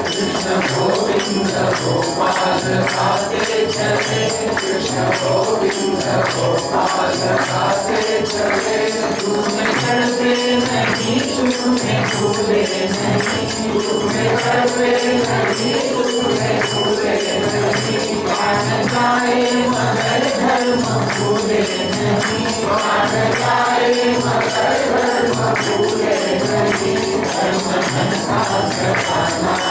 कृष्ण गोविंद गोपाल चले कृष्ण गोविंद गोपाल गाते चले धूम चढ़ते नहीं तुम्हें भूले नहीं धूम चढ़ते नहीं तुम्हें भूले नहीं गान गाए मगर धर्म भूले नहीं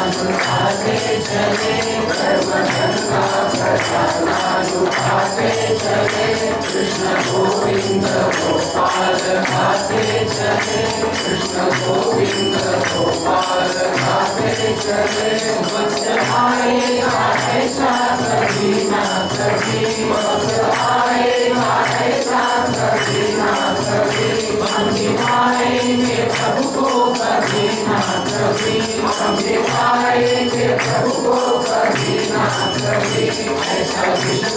अनुभावे चले कर्म धर्मा प्रधानानुभावे चले कृष्ण गोविंद गोपाल भावे चले कृष्ण गोविंद गोपाल भावे चले वत्सहाये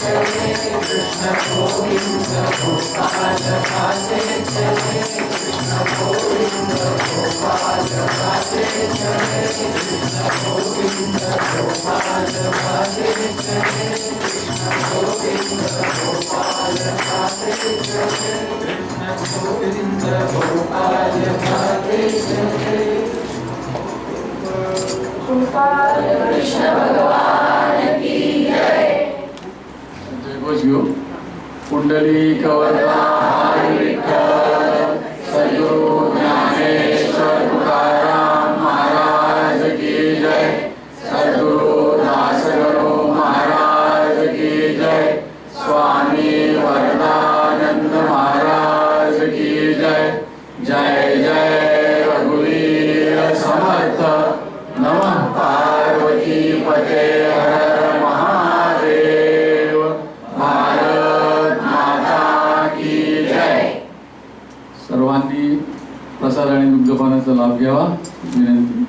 Krishna Krishna पुंडलीकवर्धा 有啊，你